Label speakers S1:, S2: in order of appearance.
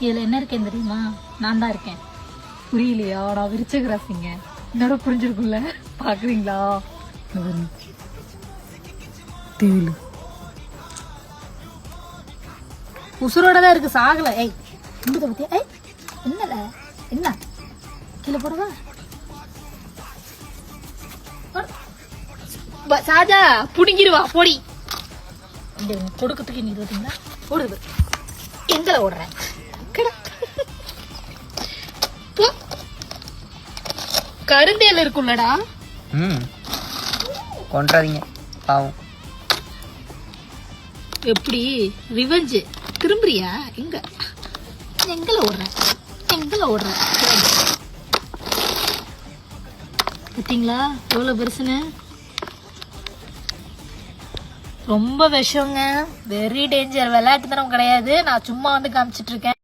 S1: இதுல என்ன இருக்கேன் தெரியுமா? நான் தான் இருக்கேன். புரியலையா? நான் விரிச்சக ராசிங்க என்னோட புரிஞ்சிருக்கும்ல? பாருங்க. தேளு உசுரோட தான் இருக்கு சாகல. ஏய் இந்த பத்தியா? ஏய் என்னல என்ன? கீழே போடுவா? ப- சாஜா புடுங்கிடுவா பொடி. இங்க இருங்க, கொடுக்கறதுக்கு நீ ஓடுது எங்களை ஓடுறேன் கருந்தேல் இருக்குல்லடா
S2: ம். கொன்றாதீங்க பாவம்.
S1: எப்படி? ரிவெஞ்சு. திரும்புறியா? எங்க? எங்களை ஓடுறேன் எங்களை ஓடுறேன் பார்த்தீங்களா எவ்வளோ பெருசுன்னு? ரொம்ப விஷங்க வெரி டேஞ்சர் விளையாட்டுத்தனம் கிடையாது. நான் சும்மா வந்து காமிச்சிட்டு இருக்கேன்.